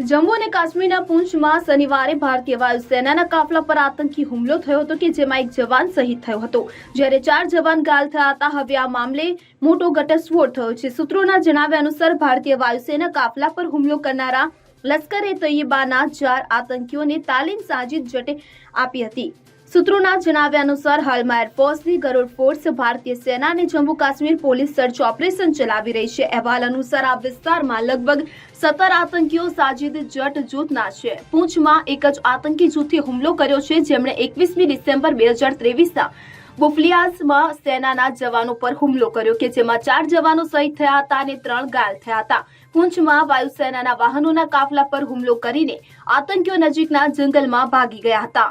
જમ્મુ અને કાશ્મીરના પૂંછમાં શનિવારે ભારતીય વાયુસેનાના કાફલા પર આતંકી હુમલો થયો હતો કે જેમાં એક જવાન શહીદ થયો હતો. જ્યારે ચાર જવાન ઘાયલ થયા હતા, હવે આ મામલે મોટો ઘટસ્ફોટ થયો છે. સૂત્રોના જણાવ્યા અનુસાર ભારતીય વાયુસેના કાફલા પર હુમલો કરનારા લશ્કર એ તૈયબાના ચાર આતંકીઓને તાલીમ સાજિદ જટે આપી હતી. સૂત્રોના જણાવ્યા અનુસાર, હાલમાં એરફોર્સની ગરુડ ફોર્સ ભારતીય સેના અને Jammu Kashmir police search operation ચલાવી રહી છે. અહેવાલ અનુસાર, આ વિસ્તારમાં લગભગ સત્તર આતંકીઓ સાજિદ જટ જૂથના છે. પૂંછમાં એક જ આતંકી જૂથે હુમલો કર્યો છે, જેમણે એકવીસમી ડિસેમ્બર બે હજાર ત્રેવીસના બુફલિયાસમાં સેનાના જવાનો પર હુમલો કર્યો કે જેમાં ચાર જવાનો શહીદ થયા હતા અને ત્રણ ઘાયલ થયા હતા. પૂંછમાં વાયુસેનાના વાહનોના કાફલા પર હુમલો કરીને આતંકીઓ નજીકના જંગલમાં ભાગી ગયા હતા.